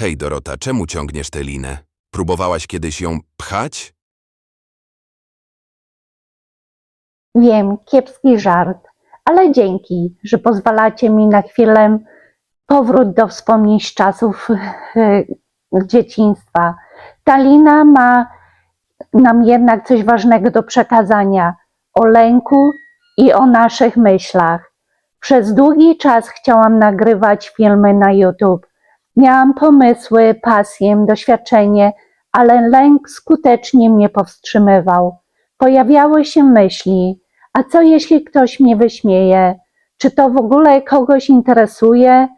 Hej Dorota, czemu ciągniesz tę linę? Próbowałaś kiedyś ją pchać? Wiem, kiepski żart, ale dzięki, że pozwalacie mi na chwilę powrót do wspomnień z czasów e, dzieciństwa. Ta lina ma nam jednak coś ważnego do przekazania o lęku i o naszych myślach. Przez długi czas chciałam nagrywać filmy na YouTube. Miałam pomysły, pasję, doświadczenie, ale lęk skutecznie mnie powstrzymywał. Pojawiały się myśli, a co jeśli ktoś mnie wyśmieje? Czy to w ogóle kogoś interesuje?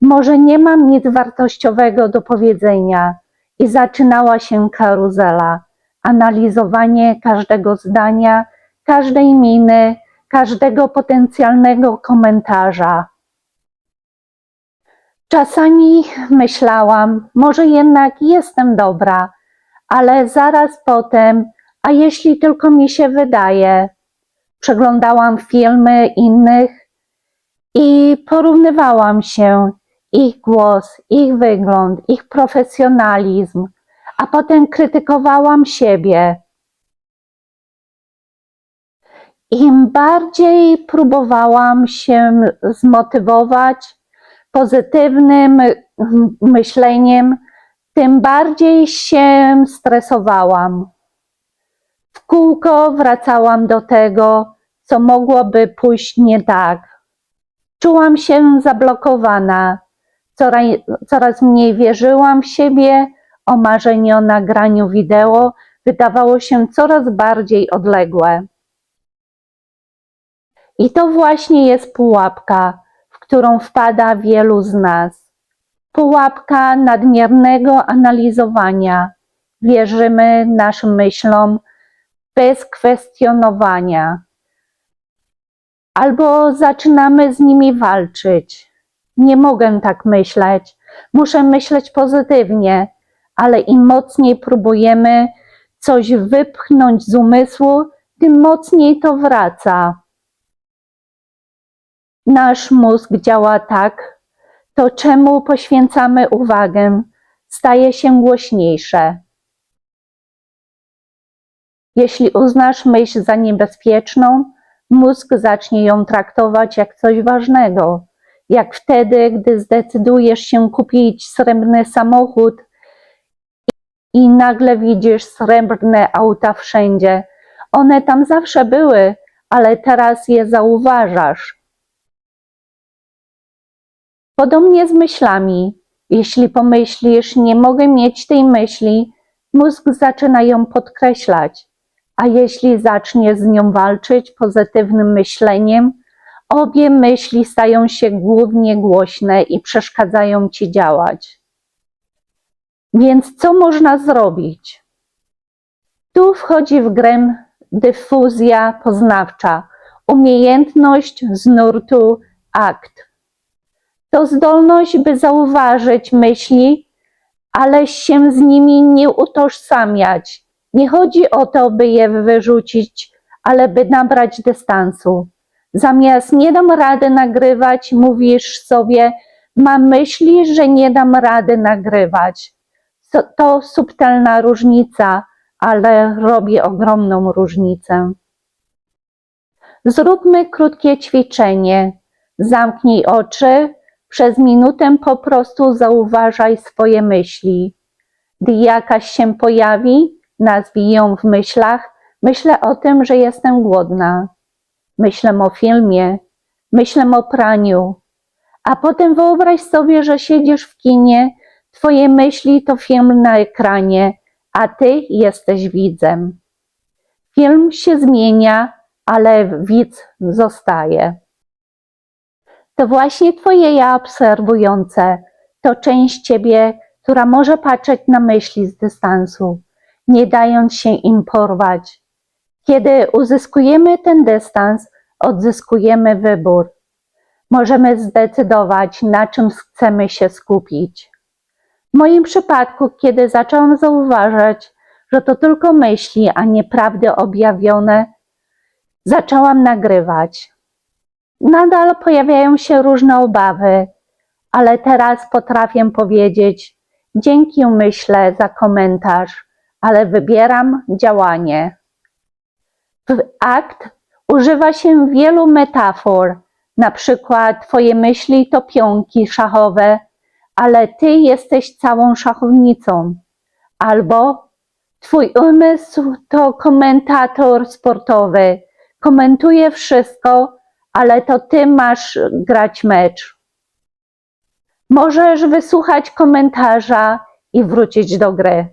Może nie mam nic wartościowego do powiedzenia. I zaczynała się karuzela. Analizowanie każdego zdania, każdej miny, każdego potencjalnego komentarza. Czasami myślałam, może jednak jestem dobra, ale zaraz potem, a jeśli tylko mi się wydaje, przeglądałam filmy innych i porównywałam się ich głos, ich wygląd, ich profesjonalizm, a potem krytykowałam siebie. Im bardziej próbowałam się zmotywować pozytywnym myśleniem, tym bardziej się stresowałam. W kółko wracałam do tego, co mogłoby pójść nie tak. Czułam się zablokowana, coraz, coraz mniej wierzyłam w siebie, o marzeniu o nagraniu wideo wydawało się coraz bardziej odległe. I to właśnie jest pułapka, którą wpada wielu z nas. Pułapka nadmiernego analizowania. Wierzymy naszym myślom bez kwestionowania. Albo zaczynamy z nimi walczyć. Nie mogę tak myśleć. Muszę myśleć pozytywnie, ale im mocniej próbujemy coś wypchnąć z umysłu, tym mocniej to wraca. Nasz mózg działa tak, to czemu poświęcamy uwagę, staje się głośniejsze. Jeśli uznasz myśl za niebezpieczną, mózg zacznie ją traktować jak coś ważnego. Jak wtedy, gdy zdecydujesz się kupić srebrny samochód i nagle widzisz srebrne auta wszędzie. One tam zawsze były, ale teraz je zauważasz. Podobnie z myślami. Jeśli pomyślisz, nie mogę mieć tej myśli, mózg zaczyna ją podkreślać. A jeśli zacznie z nią walczyć pozytywnym myśleniem, obie myśli stają się głównie głośne i przeszkadzają ci działać. Więc co można zrobić? Tu wchodzi w grę dyfuzja poznawcza, umiejętność z nurtu akt. To zdolność, by zauważyć myśli, ale się z nimi nie utożsamiać. Nie chodzi o to, by je wyrzucić, ale by nabrać dystansu. Zamiast nie dam rady nagrywać, mówisz sobie, mam myśli, że nie dam rady nagrywać. To, to subtelna różnica, ale robi ogromną różnicę. Zróbmy krótkie ćwiczenie. Zamknij oczy, przez minutę po prostu zauważaj swoje myśli. Gdy jakaś się pojawi, nazwij ją w myślach. Myślę o tym, że jestem głodna. Myślę o filmie. Myślę o praniu. A potem wyobraź sobie, że siedzisz w kinie, twoje myśli to film na ekranie, a ty jesteś widzem. Film się zmienia, ale widz zostaje. To właśnie twoje ja obserwujące, to część ciebie, która może patrzeć na myśli z dystansu, nie dając się im porwać. Kiedy uzyskujemy ten dystans, odzyskujemy wybór. Możemy zdecydować, na czym chcemy się skupić. W moim przypadku, kiedy zaczęłam zauważać, że to tylko myśli, a nie prawdy objawione, zaczęłam nagrywać. Nadal pojawiają się różne obawy, ale teraz potrafię powiedzieć: Dzięki myślę za komentarz, ale wybieram działanie. W akt używa się wielu metafor, na przykład Twoje myśli to pionki szachowe, ale Ty jesteś całą szachownicą. Albo Twój umysł to komentator sportowy, komentuje wszystko, ale to Ty masz grać mecz. Możesz wysłuchać komentarza i wrócić do gry.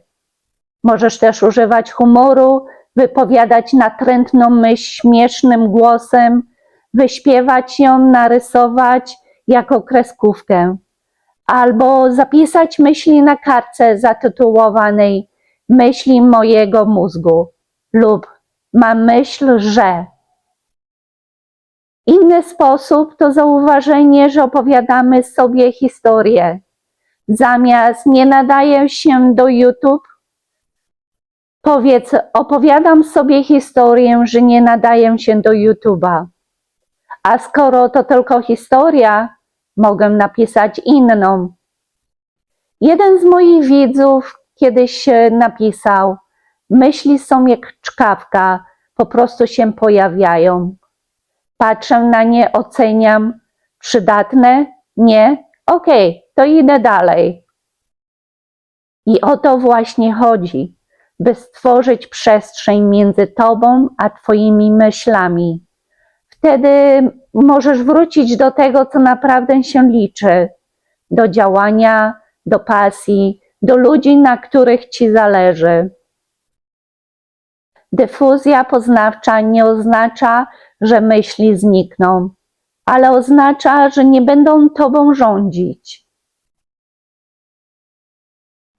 Możesz też używać humoru, wypowiadać natrętną myśl śmiesznym głosem, wyśpiewać ją, narysować jako kreskówkę, albo zapisać myśli na kartce zatytułowanej Myśli mojego mózgu lub Mam myśl, że. Inny sposób to zauważenie, że opowiadamy sobie historię. Zamiast nie nadaje się do YouTube, powiedz, opowiadam sobie historię, że nie nadaję się do YouTube'a. A skoro to tylko historia, mogę napisać inną. Jeden z moich widzów kiedyś napisał: Myśli są jak czkawka, po prostu się pojawiają. Patrzę na nie, oceniam, przydatne? Nie? Okej, to idę dalej. I o to właśnie chodzi, by stworzyć przestrzeń między tobą a twoimi myślami. Wtedy możesz wrócić do tego, co naprawdę się liczy, do działania, do pasji, do ludzi, na których ci zależy. Dyfuzja poznawcza nie oznacza, że myśli znikną, ale oznacza, że nie będą tobą rządzić.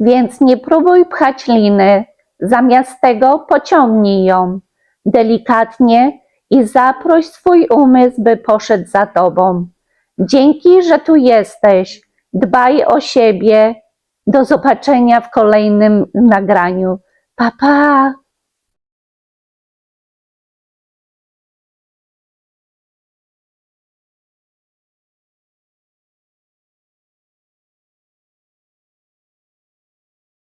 Więc nie próbuj pchać liny, zamiast tego pociągnij ją delikatnie i zaproś swój umysł, by poszedł za tobą. Dzięki, że tu jesteś. Dbaj o siebie. Do zobaczenia w kolejnym nagraniu. Pa, pa!